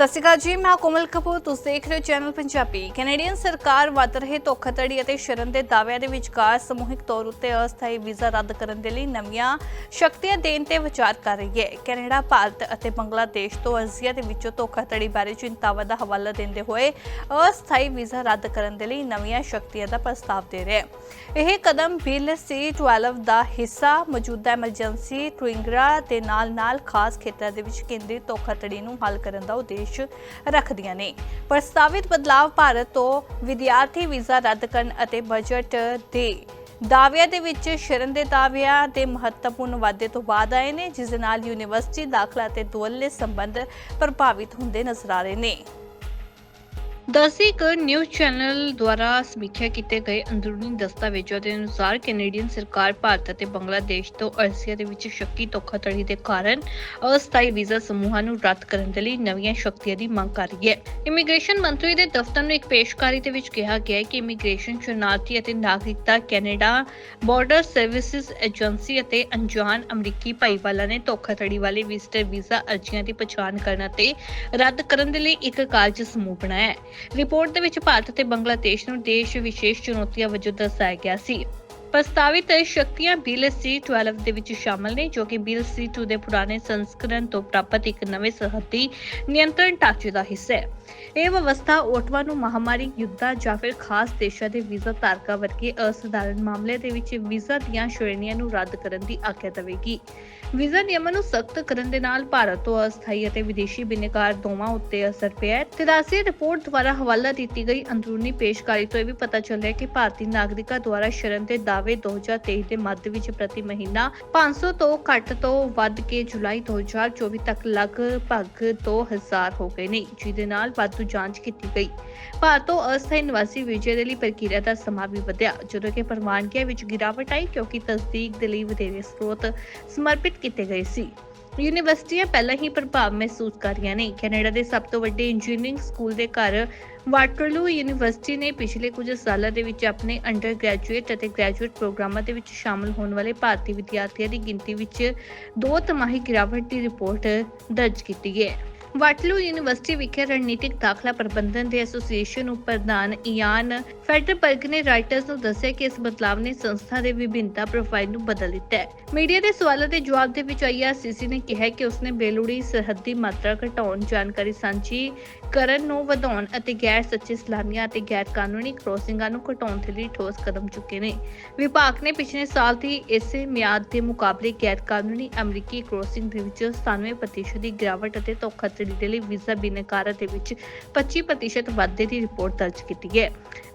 ਸਤਿ ਸ਼੍ਰੀ ਅਕਾਲ ਜੀ, ਮੈਂ ਕੋਮਲ ਕਪੂਰ। ਤੁਸੀਂ ਦੇਖ ਰਹੇ ਹੋ ਚੈਨਲ ਪੰਜਾਬੀ। ਕੈਨੇਡੀਅਨ ਸਰਕਾਰ ਵੱਧ ਰਹੇ ਧੋਖਾਧੜੀ ਅਤੇ ਸ਼ਰਨ ਦੇ ਦਾਅਵਿਆਂ ਦੇ ਵਿਚਕਾਰ ਸਮੂਹਿਕ ਤੌਰ ਉੱਤੇ ਅਸਥਾਈ ਵੀਜ਼ਾ ਰੱਦ ਕਰਨ ਦੇ ਲਈ ਨਵੀਆਂ ਸ਼ਕਤੀਆਂ ਦੇਣ ਤੇ ਵਿਚਾਰ ਕਰ ਰਹੀ ਹੈ। ਕੈਨੇਡਾ, ਭਾਰਤ ਅਤੇ ਬੰਗਲਾਦੇਸ਼ ਤੋਂ ਅਰਜ਼ੀਆਂ ਦੇ ਵਿੱਚੋਂ ਧੋਖਾਧੜੀ ਬਾਰੇ ਚਿੰਤਾਵਾਂ ਦਾ ਹਵਾਲਾ ਦਿੰਦੇ ਹੋਏ ਅਸਥਾਈ ਵੀਜ਼ਾ ਰੱਦ ਕਰਨ ਦੇ ਲਈ ਨਵੀਆਂ ਸ਼ਕਤੀਆਂ ਦਾ ਪ੍ਰਸਤਾਵ ਦੇ ਰਿਹਾ ਹੈ। ਇਹ ਕਦਮ ਬਿੱਲ C12 ਦਾ ਹਿੱਸਾ ਮੌਜੂਦਾ ਐਮਰਜੈਂਸੀ ਟਵਿੰਗਰਾ ਦੇ ਨਾਲ-ਨਾਲ ਖਾਸ ਖੇਤਰਾਂ ਦੇ ਵਿੱਚ ਕੇਂਦਰਿਤ ਧੋਖਾਧੜੀ ਨੂੰ ਹੱਲ ਕਰਨ ਦਾ ਉਦੇਸ਼ ਰੱਖਦੀਆਂ ਨੇ। ਪ੍ਰਸਤਾਵਿਤ ਬਦਲਾਅ ਭਾਰਤ ਤੋਂ ਵਿਦਿਆਰਥੀ ਵੀਜ਼ਾ ਰੱਦ ਕਰਨ ਅਤੇ ਬਜਟ ਦੇ ਦਾਅਵਿਆਂ ਦੇ ਵਿੱਚ ਸ਼ਰਨ ਦੇ ਦਾਅਵਿਆਂ ਦੇ ਮਹੱਤਵਪੂਰਨ ਵਾਧੇ ਤੋਂ ਬਾਅਦ ਆਏ ਨੇ, ਜਿਸ ਦੇ ਨਾਲ ਯੂਨੀਵਰਸਿਟੀ ਦਾਖਲਾ ਅਤੇ ਦੁਵੱਲੇ ਸੰਬੰਧ ਪ੍ਰਭਾਵਿਤ ਹੁੰਦੇ ਨਜ਼ਰ ਆ ਰਹੇ ਨੇ। ਦਸਿਕ ਨਿਊਜ਼ ਚੈਨਲ ਦੁਆਰਾ ਸਮੀਖਿਆ ਕੀਤੇ ਗਏ ਅੰਦਰੂਨੀ ਦਸਤਾਵੇਜ਼ਾਂ ਦੇ ਅਨੁਸਾਰ ਕੈਨੇਡੀਅਨ ਸਰਕਾਰ ਭਾਰਤ ਅਤੇ ਬੰਗਲਾਦੇਸ਼ ਤੋਂ ਅਰਜ਼ੀਆਂ ਦੇ ਵਿੱਚ ਸ਼ੱਕੀ ਧੋਖਾਧੜੀ ਦੇ ਕਾਰਨ ਅਸਥਾਈ ਵੀਜ਼ਾ ਸਮੂਹਾਂ ਨੂੰ ਰੱਦ ਕਰਨ ਦੇ ਲਈ ਨਵੀਆਂ ਸ਼ਕਤੀਆਂ ਦੀ ਮੰਗ ਕਰ ਰਹੀ ਹੈ। ਇਮੀਗ੍ਰੇਸ਼ਨ ਮੰਤਰੀ ਦੇ ਦਫ਼ਤਰ ਨੂੰ ਇੱਕ ਪੇਸ਼ਕਾਰੀ ਦੇ ਵਿੱਚ ਕਿਹਾ ਗਿਆ ਹੈ ਕਿ ਇਮੀਗ੍ਰੇਸ਼ਨ ਸ਼ਰਨਾਰਥੀ ਅਤੇ ਨਾਗਰਿਕਤਾ ਕੈਨੇਡਾ ਬਾਰਡਰ ਸਰਵਿਸਿਜ਼ ਏਜੰਸੀ ਅਤੇ ਅਣਜਾਣ ਅਮਰੀਕੀ ਭਾਈਵਾਲਾਂ ਨੇ ਧੋਖਾਧੜੀ ਵਾਲੇ ਵਿਜ਼ਟਰ ਵੀਜ਼ਾ ਅਰਜ਼ੀਆਂ ਦੀ ਪਛਾਣ ਕਰਨ ਅਤੇ ਰੱਦ ਕਰਨ ਦੇ ਲਈ ਇੱਕ ਕਾਰਜ ਸਮੂਹ ਬਣਾਇਆ ਹੈ। ਰਿਪੋਰਟ ਦੇ ਵਿੱਚ ਭਾਰਤ ਅਤੇ ਬੰਗਲਾਦੇਸ਼ ਨੂੰ ਦੇਸ਼ ਵਿਸ਼ੇਸ਼ ਚੁਣੌਤੀਆਂ ਵਜੋਂ ਦਰਸਾਇਆ ਗਿਆ ਸੀ। ਪ੍ਰਸਤਾਵਿਤ ਸ਼ਕਤੀਆਂ ਬਿੱਲ C12 ਦੇ ਵਿੱਚ ਸ਼ਾਮਲ ਨੇ, ਜੋ ਕਿ ਬਿੱਲ C2 ਦੇ ਪੁਰਾਣੇ ਸੰਸਕਰਣ ਤੋਂ ਪ੍ਰਾਪਤ ਇੱਕ ਨਵੇਂ ਸਰਹੱਦੀ ਨਿਯੰਤਰਣ ਢਾਂਚੇ ਦਾ ਹਿੱਸਾ ਹੈ। ਇਹ ਵਿਵਸਥਾ ਓਟਵਾ ਨੂੰ ਮਹਾਮਾਰੀ, ਯੁੱਧਾਂ ਜਾਂ ਫਿਰ ਖਾਸ ਦੇਸ਼ਾਂ ਦੇ ਵੀਜ਼ਾ ਧਾਰਕਾਂ ਵਰਗੇ ਅਸਧਾਰਨ ਮਾਮਲੇ ਦੇ ਵਿੱਚ ਵੀਜ਼ਾ ਦੀਆਂ ਸ਼੍ਰੇਣੀਆਂ ਨੂੰ ਰੱਦ ਕਰਨ ਦੀ ਆਗਿਆ ਦੇਵੇਗੀ। ਵੀਜ਼ਾ ਨਿਯਮਾਂ ਨੂੰ ਸਖਤ ਕਰਨ ਦੇ ਨਾਲ ਭਾਰਤ ਤੋਂ ਅਸਥਾਈ ਅਤੇ ਵਿਦੇਸ਼ੀ ਬਿਨੇਕਾਰ ਦੋਵਾਂ ਉੱਤੇ ਅਸਰ ਪਿਆ ਹੈ। ਤੇਰਾਸੀ ਰਿਪੋਰਟ ਦੁਆਰਾ ਹਵਾਲਾ ਦਿੱਤੀ ਗਈ ਅੰਦਰੂਨੀ ਪੇਸ਼ਕਾਰੀ ਤੋਂ ਇਹ ਵੀ ਪਤਾ ਚੱਲਿਆ ਕਿ ਭਾਰਤੀ ਨਾਗਰਿਕਾਂ ਦੁਆਰਾ ਸ਼ਰਨ ਦੇ ਦਾਅਵੇ 2023 ਦੇ ਮੱਧ ਵਿੱਚ ਪ੍ਰਤੀ ਮਹੀਨਾ 500 ਤੋਂ ਘੱਟ ਤੋਂ ਵੱਧ ਕੇ ਜੁਲਾਈ 2024 ਤੱਕ ਲਗਭਗ 2000 ਹੋ ਗਏ ਨੇ, ਜਿਹਦੇ ਨਾਲ ਵਾਧੂ ਜਾਂਚ ਕੀਤੀ ਗਈ। ਭਾਰਤ ਤੋਂ ਅਸਥਾਈ ਨਿਵਾਸੀ ਵੀਜ਼ੇ ਦੇ ਲਈ ਪ੍ਰਕਿਰਿਆ ਦਾ ਸਮਾਂ ਵੀ ਵਧਿਆ, ਜਦੋਂ ਕਿ ਪ੍ਰਵਾਨਗੀਆਂ ਵਿੱਚ ਗਿਰਾਵਟ ਆਈ ਕਿਉਂਕਿ ਤਸਦੀਕ ਦੇ ਲਈ ਵਧੇਰੇ ਸਰੋਤ ਸਮਰਪਿਤ ਕੀਤੇ ਗਏ ਸੀ। ਯੂਨੀਵਰਸਿਟੀਆਂ ਪਹਿਲਾਂ ਹੀ ਪ੍ਰਭਾਵ ਮਹਿਸੂਸ ਕਰ ਰਹੀਆਂ ਨੇ। ਕੈਨੇਡਾ ਦੇ ਸਭ ਤੋਂ ਵੱਡੇ ਇੰਜੀਨੀਅਰਿੰਗ ਸਕੂਲ ਦੇ ਘਰ ਵਾਟਰਲੂ ਯੂਨੀਵਰਸਿਟੀ ਨੇ ਪਿਛਲੇ ਕੁਝ ਸਾਲਾਂ ਦੇ ਵਿੱਚ ਆਪਣੇ ਅੰਡਰ ਗ੍ਰੈਜੂਏਟ ਅਤੇ ਗ੍ਰੈਜੂਏਟ ਪ੍ਰੋਗਰਾਮਾਂ ਦੇ ਵਿੱਚ ਸ਼ਾਮਲ ਹੋਣ ਵਾਲੇ ਭਾਰਤੀ ਵਿਦਿਆਰਥੀਆਂ ਦੀ ਗਿਣਤੀ ਵਿੱਚ ਦੋ ਤਿਮਾਹੀ ਗਿਰਾਵਟ ਦੀ ਰਿਪੋਰਟ ਦਰਜ ਕੀਤੀ ਹੈ। ਵਾਟਲੂ ਯੂਨੀਵਰਸਿਟੀ ਵਿਖੇ ਰਣਨੀਤਿਕ ਦਾਖਲਾ ਪ੍ਰਬੰਧਨ ਦੇ ਐਸੋਸੀਏਸ਼ਨ ਉਪ ਪ੍ਰਧਾਨ ਇਆਨ ਫੈਡਰਬਰਗ ਨੇ ਰਾਈਟਰਸ ਨੂੰ ਦੱਸਿਆ ਕਿ ਇਸ ਬਦਲਾਵ ਨੇ ਸੰਸਥਾ ਦੇ ਵਿਭਿੰਨਤਾ ਪ੍ਰੋਫਾਈਲ ਨੂੰ ਬਦਲ ਦਿੱਤਾ ਹੈ। ਮੀਡੀਆ ਦੇ ਸਵਾਲਾਂ ਦੇ ਜਵਾਬ ਦੇ ਵਿੱਚ ਆਈਆਰਸੀਸੀ ਨੇ ਕਿਹਾ ਕਿ ਉਸਨੇ ਬੇਲੋੜੀ ਸਰਹੱਦੀ ਮਾਤਰਾ ਘਟਾਉਣ ਜਾਣਕਾਰੀ ਸਾਂਝੀ ਕਰਨ ਨੂੰ ਵਧਾਉਣ ਅਤੇ ਗੈਰ ਸੱਚੇ ਸਲਾਨੀਆਂ ਅਤੇ ਗੈਰ ਕਾਨੂੰਨੀ ਕ੍ਰੋਸਿੰਗਾਂ ਨੂੰ ਘਟਾਉਣ ਦੇ ਲਈ ਠੋਸ ਕਦਮ ਚੁੱਕੇ ਨੇ। ਵਿਭਾਗ ਨੇ ਪਿਛਲੇ ਸਾਲ ਦੀ ਇਸੇ ਮਿਆਦ ਦੇ ਮੁਕਾਬਲੇ ਗੈਰ ਕਾਨੂੰਨੀ ਅਮਰੀਕੀ ਕ੍ਰੋਸਿੰਗ ਦੇ ਵਿੱਚ 97% ਦੀ ਗਿਰਾਵਟ ਅਤੇ ਧੋਖਾਧੜੀ ਦੇ ਲਈ ਵੀਜ਼ਾ ਬਿਨਕਾਰਾਂ ਦੇ ਵਿੱਚ 25% ਵਾਧੇ ਦੀ ਰਿਪੋਰਟ ਦਰਜ ਕੀਤੀ ਹੈ।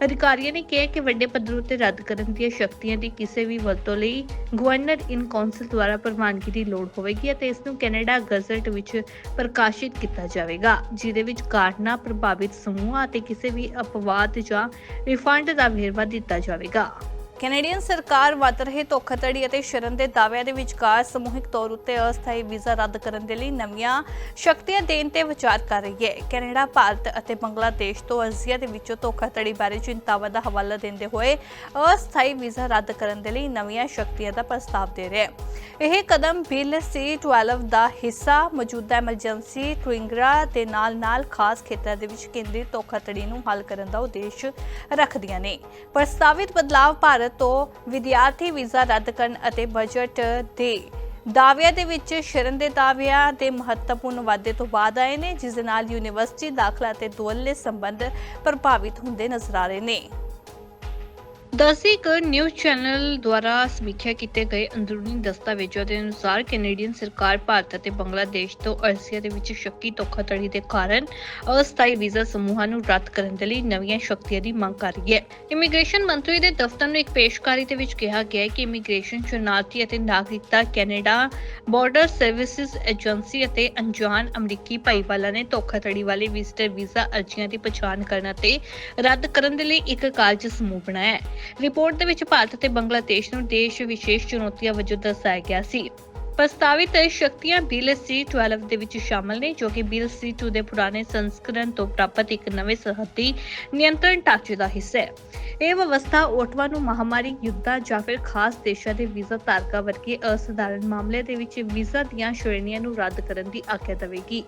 ਅਧਿਕਾਰੀਆਂ ਨੇ ਕਿਹਾ ਕਿ ਵੱਡੇ ਪੱਧਰ ਉੱਤੇ ਰੱਦ ਕਰਨ ਦੀਆਂ ਸ਼ਕਤੀਆਂ ਦੀ ਕਿਸੇ ਵੀ ਵਰਤੋਂ ਲਈ ਗਵਰਨਰ ਇਨ ਕੌਂਸਲ ਦੁਆਰਾ ਪ੍ਰਵਾਨਗੀ ਦੀ ਲੋੜ ਹੋਵੇਗੀ ਅਤੇ ਇਸ ਨੂੰ ਕੈਨੇਡਾ ਗਜ਼ਟ ਵਿੱਚ ਪ੍ਰਕਾਸ਼ਿਤ ਕੀਤਾ ਜਾਵੇਗਾ, ਜਿਹਦੇ ਵਿੱਚ ਕਾਰਨਾਂ ਪ੍ਰਭਾਵਿਤ ਸਮੂਹਾਂ ਅਤੇ ਕਿਸੇ ਵੀ ਅਪਵਾਦ ਜਾਂ ਰਿਫੰਡ ਦਾ ਵੇਰਵਾ ਦਿੱਤਾ ਜਾਵੇਗਾ। ਕੈਨੇਡੀਅਨ ਸਰਕਾਰ ਵੱਧ ਰਹੇ ਧੋਖਾਧੜੀ ਅਤੇ ਸ਼ਰਨ ਦੇ ਦਾਅਵਿਆਂ ਦੇ ਵਿਚਕਾਰ ਸਮੂਹਿਕ ਤੌਰ ਉੱਤੇ ਅਸਥਾਈ ਵੀਜ਼ਾ ਰੱਦ ਕਰਨ ਦੇ ਲਈ ਨਵੀਆਂ ਸ਼ਕਤੀਆਂ ਦੇਣ ਤੇ ਵਿਚਾਰ ਕਰ ਰਹੀ ਹੈ। ਕੈਨੇਡਾ, ਭਾਰਤ ਅਤੇ ਬੰਗਲਾਦੇਸ਼ ਤੋਂ ਅਰਜ਼ੀਆਂ ਦੇ ਵਿੱਚੋਂ ਧੋਖਾਧੜੀ ਬਾਰੇ ਚਿੰਤਾਵਾਂ ਦਾ ਹਵਾਲਾ ਦਿੰਦੇ ਹੋਏ ਅਸਥਾਈ ਵੀਜ਼ਾ ਰੱਦ ਕਰਨ ਦੇ ਲਈ ਨਵੀਆਂ ਸ਼ਕਤੀਆਂ ਦਾ ਪ੍ਰਸਤਾਵ ਦੇ ਰਿਹਾ ਹੈ। ਇਹ ਕਦਮ ਬਿੱਲ C12 ਦਾ ਹਿੱਸਾ ਮੌਜੂਦਾ ਐਮਰਜੈਂਸੀ ਟਵਿੰਗਰਾ ਦੇ ਨਾਲ-ਨਾਲ ਖਾਸ ਖੇਤਰਾਂ ਦੇ ਵਿੱਚ ਕੇਂਦਰੀ ਧੋਖਾਧੜੀ ਨੂੰ ਹੱਲ ਕਰਨ ਦਾ ਉਦੇਸ਼ ਰੱਖਦੀਆਂ ਨੇ। ਪ੍ਰਸਤਾਵਿਤ ਬਦਲਾਅ ਭਾਰਤ ਤੋਂ ਵਿਦਿਆਰਥੀ ਵੀਜ਼ਾ ਰੱਦ ਕਰਨ ਅਤੇ ਬਜਟ ਦੇ ਦਾਅਵਿਆਂ ਦੇ ਵਿੱਚ ਸ਼ਰਨ ਦੇ ਦਾਅਵਿਆਂ ਦੇ ਮਹੱਤਵਪੂਰਨ ਵਾਧੇ ਤੋਂ ਬਾਅਦ ਆਏ ਨੇ, ਜਿਸ ਦੇ ਨਾਲ ਯੂਨੀਵਰਸਿਟੀ ਦਾਖਲਾ ਤੇ ਦੁਵੱਲੇ ਸੰਬੰਧ ਪ੍ਰਭਾਵਿਤ ਹੁੰਦੇ ਨਜ਼ਰ ਆ ਰਹੇ ਨੇ। ਦਸਿਕ ਨਿਊਜ਼ ਚੈਨਲ ਦੁਆਰਾ ਸਮੀਖਿਆ ਕੀਤੇ ਗਏ ਅੰਦਰੂਨੀ ਦਸਤਾਵੇਜ਼ਾਂ ਦੇ ਅਨੁਸਾਰ ਕੈਨੇਡੀਅਨ ਸਰਕਾਰ ਭਾਰਤ ਅਤੇ ਬੰਗਲਾਦੇਸ਼ ਤੋਂ ਅਰਜ਼ੀਆਂ ਦੇ ਵਿੱਚ ਸ਼ੱਕੀ ਧੋਖਾਧੜੀ ਦੇ ਕਾਰਨ ਅਸਥਾਈ ਵੀਜ਼ਾ ਸਮੂਹਾਂ ਨੂੰ ਰੱਦ ਕਰਨ ਦੇ ਲਈ ਨਵੀਆਂ ਸ਼ਕਤੀਆਂ ਦੀ ਮੰਗ ਕਰ ਰਹੀ ਹੈ। ਇਮੀਗ੍ਰੇਸ਼ਨ ਮੰਤਰੀ ਦੇ ਦਫ਼ਤਰ ਨੂੰ ਇੱਕ ਪੇਸ਼ਕਾਰੀ ਦੇ ਵਿੱਚ ਕਿਹਾ ਗਿਆ ਹੈ ਕਿ ਇਮੀਗ੍ਰੇਸ਼ਨ ਸ਼ਰਨਾਰਥੀ ਅਤੇ ਨਾਗਰਿਕਤਾ ਕੈਨੇਡਾ ਬਾਰਡਰ ਸਰਵਿਸਿਜ਼ ਏਜੰਸੀ ਅਤੇ ਅਣਜਾਣ ਅਮਰੀਕੀ ਭਾਈਵਾਲਾਂ ਨੇ ਧੋਖਾਧੜੀ ਵਾਲੇ ਵਿਜ਼ਟਰ ਵੀਜ਼ਾ ਅਰਜ਼ੀਆਂ ਦੀ ਪਛਾਣ ਕਰਨ ਅਤੇ ਰੱਦ ਕਰਨ ਦੇ ਲਈ ਇੱਕ ਕਾਰਜ ਸਮੂਹ ਬਣਾਇਆ ਹੈ। ਰਿਪੋਰਟ ਦੇ ਵਿੱਚ ਭਾਰਤ ਅਤੇ ਬੰਗਲਾਦੇਸ਼ ਨੂੰ ਦੇਸ਼ ਵਿਸ਼ੇਸ਼ ਚੁਣੌਤੀਆਂ ਵਜੋਂ ਦਰਸਾਇਆ ਗਿਆ ਸੀ। ਪ੍ਰਸਤਾਵਿਤ ਸ਼ਕਤੀਆਂ ਬਿੱਲ C12 ਦੇ ਵਿੱਚ ਸ਼ਾਮਲ ਨੇ, ਜੋ ਕਿ ਬਿੱਲ C2 ਦੇ ਪੁਰਾਣੇ ਸੰਸਕਰਣ ਤੋਂ ਪ੍ਰਾਪਤ ਇੱਕ ਨਵੇਂ ਸਰਹੱਦੀ ਨਿਯੰਤਰਣ ਢਾਂਚੇ ਦਾ ਹਿੱਸਾ ਹੈ। ਇਹ ਵਿਵਸਥਾ ਓਟਵਾ ਨੂੰ ਮਹਾਮਾਰੀ ਯੁੱਧਾਂ ਜਾਂ ਫਿਰ ਖਾਸ ਦੇਸ਼ਾਂ ਦੇ ਵੀਜ਼ਾ ਧਾਰਕਾਂ ਵਰਗੇ ਅਸਧਾਰਨ ਮਾਮਲੇ ਦੇ ਵਿੱਚ ਵੀਜ਼ਾ ਦੀਆਂ ਸ਼੍ਰੇਣੀਆਂ ਨੂੰ ਰੱਦ ਕਰਨ ਦੀ ਆਗਿਆ ਦੇਵੇਗੀ।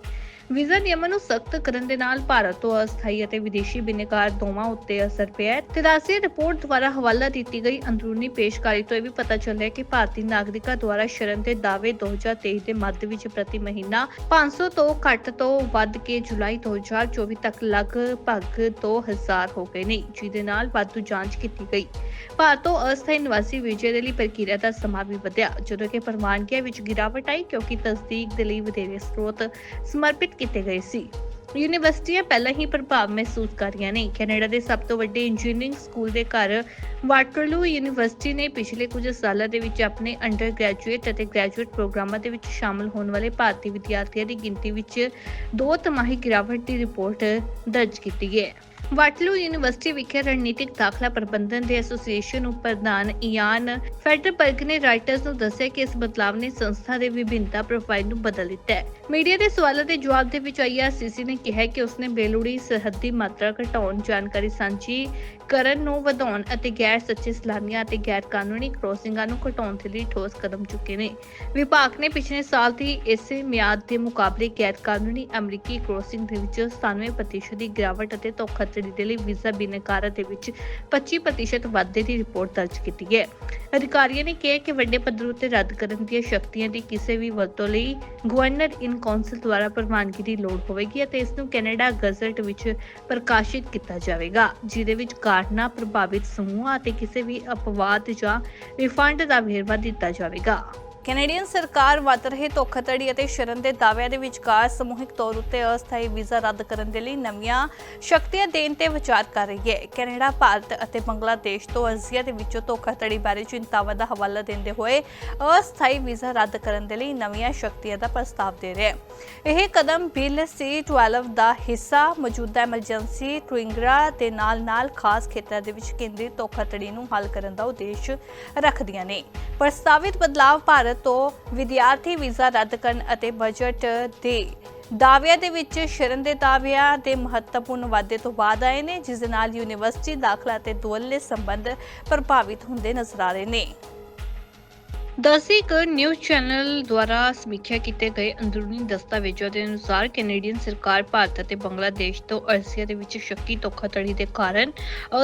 ਵੀਜ਼ਾ ਨਿਯਮਾਂ ਨੂੰ ਸਖਤ ਕਰਨ ਦੇ ਨਾਲ ਭਾਰਤ ਤੋਂ ਅਸਥਾਈ ਅਤੇ ਵਿਦੇਸ਼ੀ ਬਿਨੇਕਾਰ ਦੋਵਾਂ ਉੱਤੇ ਅਸਰ ਪਿਆ ਹੈ। ਤੇ ਰਿਪੋਰਟ ਦੁਆਰਾ ਹਵਾਲਾ ਦਿੱਤੀ ਗਈ ਅੰਦਰੂਨੀ ਪੇਸ਼ਕਾਰੀ ਤੋਂ ਇਹ ਵੀ ਪਤਾ ਚੱਲਿਆ ਕਿ ਭਾਰਤੀ ਨਾਗਰਿਕਾਂ ਦੁਆਰਾ ਸ਼ਰਨ ਦੇ ਦਾਅਵੇ 2023 ਦੇ ਮੱਧ ਵਿੱਚ ਪ੍ਰਤੀ ਮਹੀਨਾ 500 ਤੋਂ ਘੱਟ ਤੋਂ ਵੱਧ ਕੇ ਜੁਲਾਈ 2024 ਤੱਕ ਲਗਭਗ 2000 ਹੋ ਗਏ ਨੇ, ਜਿਹਦੇ ਨਾਲ ਵਾਧੂ ਜਾਂਚ ਕੀਤੀ ਗਈ। ਭਾਰਤ ਤੋਂ ਅਸਥਾਈ ਨਿਵਾਸੀ ਵੀਜ਼ੇ ਦੇ ਲਈ ਪ੍ਰਕਿਰਿਆ ਦਾ ਸਮਾਂ ਵੀ ਵਧਿਆ, ਜਦੋਂ ਕਿ ਪ੍ਰਵਾਨਗੀਆਂ ਵਿੱਚ ਗਿਰਾਵਟ ਆਈ ਕਿਉਂਕਿ ਤਸਦੀਕ ਦੇ ਲਈ ਵਧੇਰੇ ਸਰੋਤ ਸਮਰਪਿਤ ਕੀਤੇ ਗਏ ਸੀ। ਯੂਨੀਵਰਸਿਟੀਆਂ ਪਹਿਲਾਂ ਹੀ ਪ੍ਰਭਾਵ ਮਹਿਸੂਸ ਕਰ ਰਹੀਆਂ ਨੇ। ਕੈਨੇਡਾ ਦੇ ਸਭ ਤੋਂ ਵੱਡੇ ਇੰਜੀਨੀਅਰਿੰਗ ਸਕੂਲ ਦੇ ਘਰ ਵਾਟਰਲੂ ਯੂਨੀਵਰਸਿਟੀ ਨੇ ਪਿਛਲੇ ਕੁਝ ਸਾਲਾਂ ਦੇ ਵਿੱਚ ਆਪਣੇ ਅੰਡਰ ਗ੍ਰੈਜੂਏਟ ਅਤੇ ਗ੍ਰੈਜੂਏਟ ਪ੍ਰੋਗਰਾਮਾਂ ਦੇ ਵਿੱਚ ਸ਼ਾਮਲ ਹੋਣ ਵਾਲੇ ਭਾਰਤੀ ਵਿਦਿਆਰਥੀਆਂ ਦੀ ਗਿਣਤੀ ਵਿੱਚ ਦੋ ਤਿਮਾਹੀ ਗਿਰਾਵਟ ਦੀ ਰਿਪੋਰਟ ਦਰਜ ਕੀਤੀ ਹੈ। ਵਾਟਲੂ ਯੂਨੀਵਰਸਿਟੀ ਵਿਖੇ ਰਣਨੀਤਿਕ ਦਾਖਲਾ ਪ੍ਰਬੰਧਨ ਦੇ ਐਸੋਸੀਏਸ਼ਨ ਉਪ ਪ੍ਰਧਾਨ ਇਆਨ ਫੈਡਰਬਰਗ ਨੇ ਰਾਈਟਰਸ ਨੂੰ ਦੱਸਿਆ ਕਿ ਇਸ ਬਦਲਾਵ ਨੇ ਸੰਸਥਾ ਦੇ ਵਿਭਿੰਨਤਾ ਪ੍ਰੋਫਾਈਲ ਨੂੰ ਬਦਲ ਦਿੱਤਾ ਹੈ। ਮੀਡੀਆ ਦੇ ਸਵਾਲਾਂ ਦੇ ਜਵਾਬ ਦੇ ਵਿੱਚ ਆਈਆਰਸੀਸੀ ਨੇ ਕਿਹਾ ਕਿ ਉਸਨੇ ਬੇਲੋੜੀ ਸਰਹੱਦੀ ਮਾਤਰਾ ਘਟਾਉਣ ਜਾਣਕਾਰੀ ਸਾਂਝੀ ਕਰਨ ਨੂੰ ਵਧਾਉਣ ਅਤੇ ਗੈਰ ਸੱਚੇ ਸਲਾਨੀਆਂ ਅਤੇ ਗੈਰ ਕਾਨੂੰਨੀ ਕ੍ਰੋਸਿੰਗਾਂ ਨੂੰ ਘਟਾਉਣ ਦੇ ਲਈ ਠੋਸ ਕਦਮ ਚੁੱਕੇ ਨੇ। ਵਿਭਾਗ ਨੇ ਪਿਛਲੇ ਸਾਲ ਦੀ ਇਸੇ ਮਿਆਦ ਦੇ ਮੁਕਾਬਲੇ ਗੈਰ ਕਾਨੂੰਨੀ ਅਮਰੀਕੀ ਕ੍ਰੋਸਿੰਗ ਦੇ ਵਿੱਚ 97% ਦੀ ਗਿਰਾਵਟ ਅਤੇ ਧੋਖਾਧੜੀ ਦੇ ਲਈ ਵੀਜ਼ਾ ਬਿਨਕਾਰਾਂ ਦੇ ਵਿੱਚ 25% ਵਾਧੇ ਦੀ ਰਿਪੋਰਟ ਦਰਜ ਕੀਤੀ ਹੈ। ਅਧਿਕਾਰੀਆਂ ਨੇ ਕਿਹਾ ਕਿ ਵੱਡੇ ਪੱਧਰ ਉੱਤੇ ਰੱਦ ਕਰਨ ਦੀਆਂ ਸ਼ਕਤੀਆਂ ਦੀ ਕਿਸੇ ਵੀ ਵਰਤੋਂ ਲਈ ਗਵਰਨਰ ਇਨ ਕੌਂਸਲ ਦੁਆਰਾ ਪ੍ਰਵਾਨਗੀ ਦੀ ਲੋੜ ਹੋਵੇਗੀ ਅਤੇ ਇਸ ਨੂੰ ਕੈਨੇਡਾ ਗਜ਼ਟ ਵਿੱਚ ਪ੍ਰਕਾਸ਼ਿਤ ਕੀਤਾ ਜਾਵੇਗਾ, ਜਿਹਦੇ ਵਿੱਚ ਕਾਰਨਾ ਪ੍ਰਭਾਵਿਤ ਸਮੂਹਾਂ ਅਤੇ ਕਿਸੇ ਵੀ ਅਪਵਾਦ ਜਾਂ ਰਿਫੰਡ ਦਾ ਵੇਰਵਾ ਦਿੱਤਾ ਜਾਵੇਗਾ। ਕੈਨੇਡੀਅਨ ਸਰਕਾਰ ਵੱਧ ਰਹੇ ਧੋਖਾਧੜੀ ਅਤੇ ਸ਼ਰਨ ਦੇ ਦਾਅਵਿਆਂ ਦੇ ਵਿਚਕਾਰ ਸਮੂਹਿਕ ਤੌਰ ਉੱਤੇ ਅਸਥਾਈ ਵੀਜ਼ਾ ਰੱਦ ਕਰਨ ਦੇ ਲਈ ਨਵੀਆਂ ਸ਼ਕਤੀਆਂ ਦੇਣ ਤੇ ਵਿਚਾਰ ਕਰ ਰਹੀ ਹੈ। ਕੈਨੇਡਾ, ਭਾਰਤ ਅਤੇ ਬੰਗਲਾਦੇਸ਼ ਤੋਂ ਅਰਜ਼ੀਆਂ ਦੇ ਵਿੱਚੋਂ ਧੋਖਾਧੜੀ ਬਾਰੇ ਚਿੰਤਾਵਾਂ ਦਾ ਹਵਾਲਾ ਦਿੰਦੇ ਹੋਏ ਅਸਥਾਈ ਵੀਜ਼ਾ ਰੱਦ ਕਰਨ ਦੇ ਲਈ ਨਵੀਆਂ ਸ਼ਕਤੀਆਂ ਦਾ ਪ੍ਰਸਤਾਵ ਦੇ ਰਿਹਾ ਹੈ। ਇਹ ਕਦਮ ਬਿੱਲ C12 ਦਾ ਹਿੱਸਾ, ਮੌਜੂਦਾ ਐਮਰਜੈਂਸੀ ਟ੍ਰਿੰਗਰਾ ਦੇ ਨਾਲ-ਨਾਲ ਖਾਸ ਖੇਤਰਾਂ ਦੇ ਵਿੱਚ ਕੇਂਦਰੀ ਧੋਖਾਧੜੀ ਨੂੰ ਹੱਲ ਕਰਨ ਦਾ ਉਦੇਸ਼ ਰੱਖਦੀਆਂ ਨੇ। ਪ੍ਰਸਤਾਵਿਤ ਬਦਲਾਅ ਭਾਰਤ ਤੋਂ ਵਿਦਿਆਰਥੀ ਵੀਜ਼ਾ ਰੱਦ ਕਰਨ ਅਤੇ ਬਜਟ ਦੇ ਦਾਅਵਿਆਂ ਦੇ ਵਿੱਚ ਸ਼ਰਨ ਦੇ ਦਾਅਵਿਆਂ ਦੇ ਮਹੱਤਵਪੂਰਨ ਵਾਧੇ ਤੋਂ ਬਾਅਦ ਆਏ ਨੇ, ਜਿਸ ਦੇ ਨਾਲ ਯੂਨੀਵਰਸਿਟੀ ਦਾਖਲਾ ਤੇ ਦੁਵੱਲੇ ਸੰਬੰਧ ਪ੍ਰਭਾਵਿਤ ਹੁੰਦੇ ਨਜ਼ਰ ਆ ਰਹੇ ਨੇ। ਦਸਿਕ ਨਿਊਜ਼ ਚੈਨਲ ਦੁਆਰਾ ਸਮੀਖਿਆ ਕੀਤੇ ਗਏ ਅੰਦਰੂਨੀ ਦਸਤਾਵੇਜ਼ਾਂ ਦੇ ਅਨੁਸਾਰ ਕੈਨੇਡੀਅਨ ਸਰਕਾਰ ਭਾਰਤ ਅਤੇ ਬੰਗਲਾਦੇਸ਼ ਤੋਂ ਅਰਜ਼ੀਆਂ ਦੇ ਵਿੱਚ ਸ਼ੱਕੀ ਧੋਖਾਧੜੀ ਦੇ ਕਾਰਨ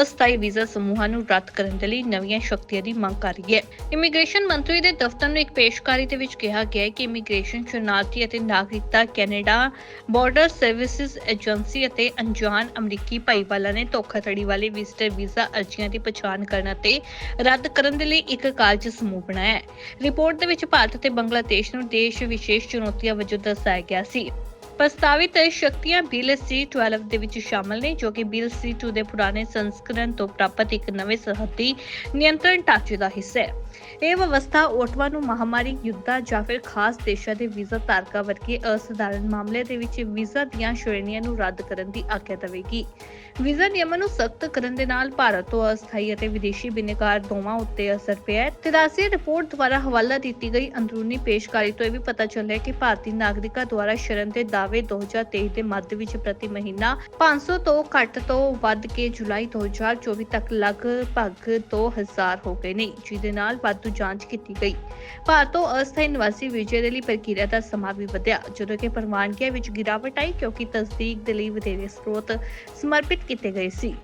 ਅਸਥਾਈ ਵੀਜ਼ਾ ਸਮੂਹਾਂ ਨੂੰ ਰੱਦ ਕਰਨ ਦੇ ਲਈ ਨਵੀਆਂ ਸ਼ਕਤੀਆਂ ਦੀ ਮੰਗ ਕਰ ਰਹੀ ਹੈ। ਇਮੀਗ੍ਰੇਸ਼ਨ ਮੰਤਰੀ ਦੇ ਦਫ਼ਤਰ ਨੂੰ ਇੱਕ ਪੇਸ਼ਕਾਰੀ ਦੇ ਵਿੱਚ ਕਿਹਾ ਗਿਆ ਹੈ ਕਿ ਇਮੀਗ੍ਰੇਸ਼ਨ ਸ਼ਰਨਾਰਥੀ ਅਤੇ ਨਾਗਰਿਕਤਾ ਕੈਨੇਡਾ ਬਾਰਡਰ ਸਰਵਿਸਿਜ਼ ਏਜੰਸੀ ਅਤੇ ਅਣਜਾਣ ਅਮਰੀਕੀ ਭਾਈਵਾਲਾਂ ਨੇ ਧੋਖਾਧੜੀ ਵਾਲੇ ਵਿਜ਼ਟਰ ਵੀਜ਼ਾ ਅਰਜ਼ੀਆਂ ਦੀ ਪਛਾਣ ਕਰਨ ਅਤੇ ਰੱਦ ਕਰਨ ਦੇ ਲਈ ਇੱਕ ਕਾਰਜ ਸਮੂਹ ਬਣਾਇਆ ਹੈ। ਰਿਪੋਰਟ ਦੇ ਵਿੱਚ ਭਾਰਤ ਅਤੇ ਬੰਗਲਾਦੇਸ਼ ਨੂੰ ਦੇਸ਼ ਵਿਸ਼ੇਸ਼ ਚੁਣੌਤੀਆਂ ਵਜੋਂ ਦਰਸਾਇਆ ਗਿਆ ਸੀ। ਪ੍ਰਸਤਾਵਿਤ ਸ਼ਕਤੀਆਂ ਬਿੱਲ C12 ਦੇ ਵਿੱਚ ਸ਼ਾਮਲ ਨੇ, ਜੋ ਕਿ ਬਿੱਲ C2 ਦੇ ਪੁਰਾਣੇ ਸੰਸਕਰਣ ਤੋਂ ਪ੍ਰਾਪਤ ਇੱਕ ਨਵੇਂ ਸਰਹੱਦੀ ਨਿਯੰਤਰਣ ਢਾਂਚੇ ਦਾ ਹਿੱਸਾ ਹੈ। ਇਹ ਵਿਵਸਥਾ ਓਟਵਾ ਨੂੰ ਮਹਾਮਾਰੀ, ਯੁੱਧਾਂ ਜਾਂ ਫਿਰ ਖਾਸ ਦੇਸ਼ਾਂ ਦੇ ਵੀਜ਼ਾ ਧਾਰਕਾਂ ਵਰਗੇ ਅਸਧਾਰਨ ਮਾਮਲੇ ਦੇ ਵਿੱਚ ਵੀਜ਼ਾ ਦੀਆਂ ਸ਼੍ਰੇਣੀਆਂ ਨੂੰ ਰੱਦ ਕਰਨ ਦੀ ਆਗਿਆ ਦੇਵੇਗੀ। ਵੀਜ਼ਾ ਨਿਯਮਾਂ ਨੂੰ ਸਖਤ ਕਰਨ ਦੇ ਨਾਲ ਭਾਰਤ ਤੋਂ ਅਸਥਾਈ ਅਤੇ ਵਿਦੇਸ਼ੀ ਬਿਨੇਕਾਰ ਦੋਵਾਂ ਉੱਤੇ ਅਸਰ ਪਿਆ ਹੈ। ਤੇ ਰਿਪੋਰਟ ਦੁਆਰਾ ਹਵਾਲਾ ਦਿੱਤੀ ਗਈ ਅੰਦਰੂਨੀ ਪੇਸ਼ਕਾਰੀ ਤੋਂ ਇਹ ਵੀ ਪਤਾ ਚੱਲਿਆ ਕਿ ਭਾਰਤੀ ਨਾਗਰਿਕਾਂ ਦੁਆਰਾ ਸ਼ਰਨ ਦੇ ਦਾਅਵੇ 2023 ਦੇ ਮੱਧ ਵਿੱਚ ਪ੍ਰਤੀ ਮਹੀਨਾ 500 ਤੋਂ ਘੱਟ ਤੋਂ ਵੱਧ ਕੇ ਜੁਲਾਈ 2024 ਤੱਕ ਲਗਭਗ 2000 ਹੋ ਗਏ ਨੇ, ਜਿਹਦੇ ਨਾਲ ਵੱਧ ਜਾਂਚ ਕੀਤੀ ਗਈ। ਭਾਰਤ ਤੋਂ ਅਸਥਾਈ ਨਿਵਾਸੀ ਵੀਜ਼ੇ ਦੇ ਲਈ ਪ੍ਰਕਿਰਿਆ ਦਾ ਸਮਾਂ ਵੀ ਵਧਿਆ, ਜਦੋਂ ਕਿ ਪ੍ਰਵਾਨਗੀਆਂ ਵਿੱਚ ਗਿਰਾਵਟ ਆਈ ਕਿਉਂਕਿ ਤਸਦੀਕ ਦੇ ਲਈ ਵਧੇਰੇ ਸਰੋਤ ਸਮਰਪਿਤ ਕੀਤੇ ਗਏ ਸੀ।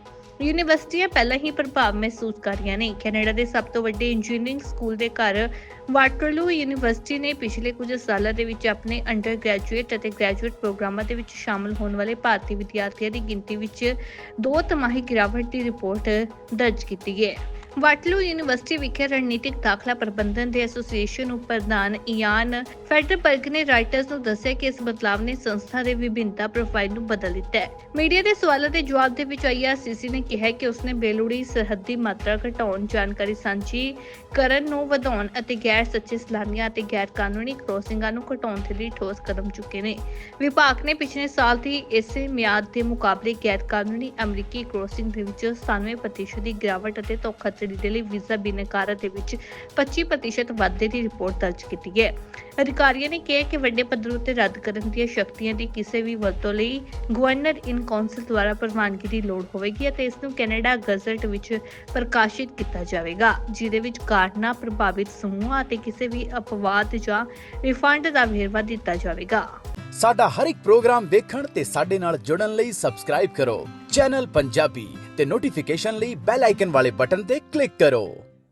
ਯੂਨੀਵਰਸਿਟੀਆਂ ਪਹਿਲਾਂ ਹੀ ਪ੍ਰਭਾਵ ਮਹਿਸੂਸ ਕਰ ਰਹੀਆਂ ਨੇ। ਕੈਨੇਡਾ ਦੇ ਸਭ ਤੋਂ ਵੱਡੇ ਇੰਜੀਨੀਅਰਿੰਗ ਸਕੂਲ ਦੇ ਘਰ ਵਾਟਰਲੂ ਯੂਨੀਵਰਸਿਟੀ ਨੇ ਪਿਛਲੇ ਕੁਝ ਸਾਲਾਂ ਦੇ ਵਿੱਚ ਆਪਣੇ ਅੰਡਰ ਗ੍ਰੈਜੂਏਟ ਅਤੇ ਗ੍ਰੈਜੂਏਟ ਪ੍ਰੋਗਰਾਮਾਂ ਦੇ ਵਿੱਚ ਸ਼ਾਮਲ ਹੋਣ ਵਾਲੇ ਭਾਰਤੀ ਵਿਦਿਆਰਥੀਆਂ ਦੀ ਗਿਣਤੀ ਵਿੱਚ ਦੋ ਤਿਮਾਹੀ ਗਿਰਾਵਟ ਦੀ ਰਿਪੋਰਟ ਦਰਜ ਕੀਤੀ ਹੈ। ਵਾਟਲੂ ਯੂਨੀਵਰਸਿਟੀ ਵਿਖੇ ਰਣਨੀਤਿਕ ਦਾਖਲਾ ਪ੍ਰਬੰਧਨ ਦੇ ਐਸੋਸੀਏਸ਼ਨ ਉਪ ਪ੍ਰਧਾਨ ਇਆਨ ਫੈਡਰਬਰਗ ਨੇ ਰਾਈਟਰਸ ਨੂੰ ਦੱਸਿਆ ਕਿ ਇਸ ਬਦਲਾਵ ਨੇ ਸੰਸਥਾ ਦੇ ਵਿਭਿੰਨਤਾ ਪ੍ਰੋਫਾਈਲ ਨੂੰ ਬਦਲ ਦਿੱਤਾ ਹੈ। ਮੀਡੀਆ ਦੇ ਸਵਾਲਾਂ ਦੇ ਜਵਾਬ ਦੇ ਵਿੱਚ ਆਈਆਰਸੀਸੀ ਨੇ ਕਿਹਾ ਕਿ ਉਸਨੇ ਬੇਲੋੜੀ ਸਰਹੱਦੀ ਮਾਤਰਾ ਘਟਾਉਣ ਜਾਣਕਾਰੀ ਸਾਂਝੀ ਕਰਨ ਨੂੰ ਵਧਾਉਣ ਅਤੇ ਗੈਰ ਸੱਚੇ ਸਲਾਨੀਆਂ ਅਤੇ ਗੈਰ ਕਾਨੂੰਨੀ ਕ੍ਰੋਸਿੰਗਾਂ ਨੂੰ ਘਟਾਉਣ ਦੇ ਲਈ ਠੋਸ ਕਦਮ ਚੁੱਕੇ ਨੇ। ਵਿਭਾਗ ਨੇ ਪਿਛਲੇ ਸਾਲ ਦੀ ਇਸੇ ਮਿਆਦ ਦੇ ਮੁਕਾਬਲੇ ਗੈਰ ਕਾਨੂੰਨੀ ਅਮਰੀਕੀ ਕ੍ਰੋਸਿੰਗ ਦੇ ਵਿੱਚ 97% ਦੀ ਗਿਰਾਵਟ ਅਤੇ ਧੋਖਾਧੜੀ ਦੇ ਲਈ ਵੀਜ਼ਾ ਬਿਨਕਾਰਾਂ ਦੇ ਵਿੱਚ 25% ਵਾਧੇ ਦੀ ਰਿਪੋਰਟ ਦਰਜ ਕੀਤੀ ਹੈ। ਅਧਿਕਾਰੀਆਂ ਨੇ ਕਿਹਾ ਕਿ ਵੱਡੇ ਪੱਧਰ ਉੱਤੇ ਰੱਦ ਕਰਨ ਦੀਆਂ ਸ਼ਕਤੀਆਂ ਦੀ ਕਿਸੇ ਵੀ ਵਰਤੋਂ ਲਈ ਗਵਰਨਰ ਇਨ ਕਾਉਂਸਲ ਦੁਆਰਾ ਪ੍ਰਵਾਨਗੀ ਦੀ ਲੋੜ ਹੋਵੇਗੀ ਅਤੇ ਇਸ ਨੂੰ ਕੈਨੇਡਾ ਗਜ਼ਟ ਵਿੱਚ ਪ੍ਰਕਾਸ਼ਿਤ ਕੀਤਾ ਜਾਵੇਗਾ, ਜਿਹਦੇ ਵਿੱਚ ਕਾਰਨਾ ਪ੍ਰਭਾਵਿਤ ਸਮੂਹਾਂ ਅਤੇ ਕਿਸੇ ਵੀ ਅਪਵਾਦ ਜਾਂ ਰਿਫੰਡ ਦਾ ਵੇਰਵਾ ਦਿੱਤਾ ਜਾਵੇਗਾ। ਸਾਡਾ ਹਰ ਇੱਕ ਪ੍ਰੋਗਰਾਮ ਵੇਖਣ ਤੇ ਸਾਡੇ ਨਾਲ ਜੁੜਨ ਲਈ ਸਬਸਕ੍ਰਾਈਬ ਕਰੋ। ਚੈਨਲ ਪੰਜਾਬੀ ਤੇ ਨੋਟੀਫਿਕੇਸ਼ਨ ਲਈ ਬੈਲ ਆਈਕਨ ਵਾਲੇ ਬਟਨ ਤੇ ਕਲਿੱਕ ਕਰੋ।